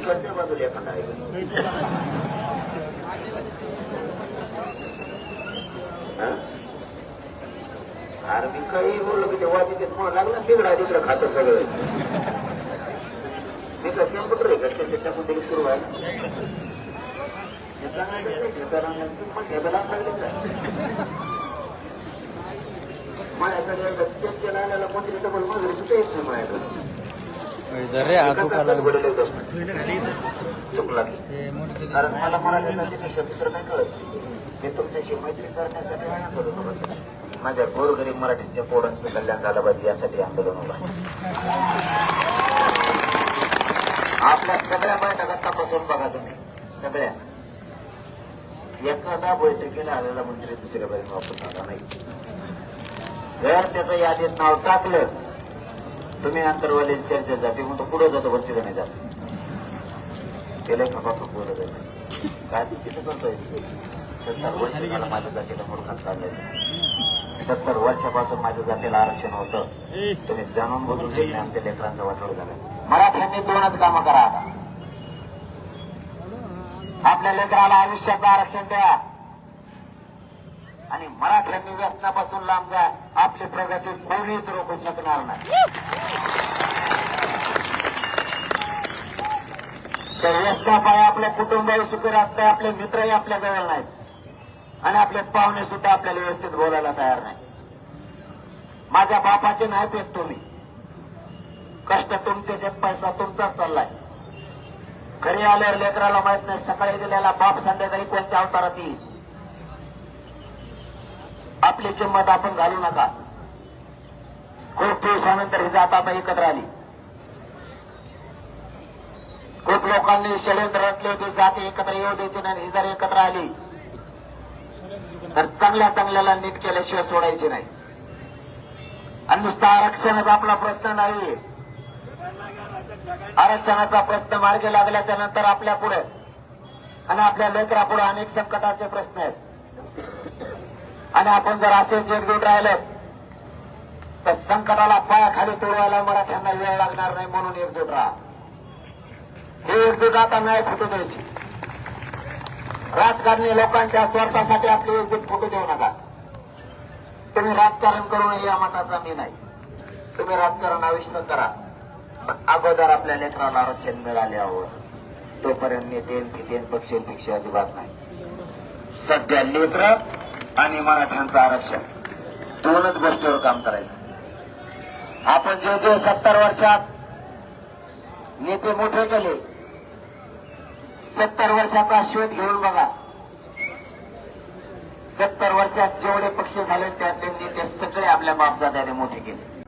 इकडच्या बाजूला एखादा आहे हा? अरे मी काही बोललो की तेव्हा तिथे मला लागला बिघडा तिकडं खातं सगळं. मी का कम्प्युटर आहे का त्याच्या टाकून सुरू आहे. माझ्याकडे चेक केला कोणतरी डबल मजुरी सुद्धा येत नाही माझ्याकडे. रे चुकला हे कारण मला दुसरं कळत तुमच्याशी मैत्री करण्यासाठी आहे होतं. माझ्या गोरगरीब मराठीच्या पोरांचं कल्याण झालं पाहिजे यासाठी आंदोलन आहे. आपल्या सगळ्या बैठका तपासून बघा तुम्ही. सगळ्या. एखादा बैठकीला आलेला मंत्री दुसऱ्या बाजूने वापस आला नाही. जर त्याचं यादीत नाव टाकलं तुम्ही अंतरवाले चर्चा जाते. मग तो पुढे जातो वरती तिथं नाही जात त्याला खपाखप बोलत जाते काय चुकीचं करतोय? सत्तर वर्ष झालं माझ्या जातीला मूर्खात चाललंय. सत्तर वर्षापासून माझ्या जातीला आरक्षण होतं. तुम्ही जाणून बघून घेतले आमच्या लेकरांचा वाटोळ झाला मराठ्यांनी दोनच कामं करा आता. आपल्या लेकराला आयुष्याचं आरक्षण द्या. आणि मराठ्यांनी व्यसनापासून लांब जा. आपली प्रगती कोणीच रोखू शकणार नाही. तर व्यसनापाय आपल्या कुटुंबही सुखी राहत आपले मित्रही आपल्या जवळ नाहीत. आणि आपले पाहुणे सुद्धा आपल्याला व्यवस्थित बोलायला तयार नाही माझ्या बापाचे नाही पेत तुम्ही. कष्ट तुमचे जे पैसा तुमचाच चाललाय. घरी आल्यावर लेकराला माहीत नाही सकाळी गेलेला बाप संध्याकाळी कोणत्या अवतारात येईल? आपली किंमत आपण घालू नका. खूप दिवसानंतर ही जात आता एकत्र आली. खूप लोकांनी षडयंत्र रचले होते जाती एकत्र येऊ द्यायची नाही ही जर एकत्र आली तर चांगल्या चांगल्याला नीट केल्याशिवाय सोडायची नाही. आणि नुसता आरक्षणाचा आपला प्रश्न नाही. आरक्षणाचा प्रश्न मार्गी लागल्याच्या नंतर आपल्या पुढे आणि आपल्या लेकरापुढे अनेक संकटाचे प्रश्न आहेत. आणि आपण जर असेच एकजूट राहिलं तर संकटाला पायाखाली तोडवायला मराठ्यांना वेळ लागणार नाही म्हणून एकजूट राहा. हे एकजूट आता नाही फुटू द्यायची. राजकारणी लोकांच्या स्वार्थासाठी आपली एकजूट फुटू देऊ नका. तुम्ही राजकारण करू नये या मताचा मी नाही. तुम्ही राजकारण आविष्ट करा. पण अगोदर आपल्या लेकराला आरक्षण मिळाल्यावर तोपर्यंत मी देईल की फितेन पक्ष पक्ष अजिबात नाही. सध्या लेकर आणि मराठ्यांचं आरक्षण. दोनच गोष्टीवर काम करायचं. आपण जे जे सत्तर वर्षात नेते मोठे केले सत्तर वर्षाचा शोध घेऊन बघा. सत्तर वर्षात जेवढे पक्ष झाले त्यातले नेते सगळे आपल्या बापदाद्याने मोठे केले.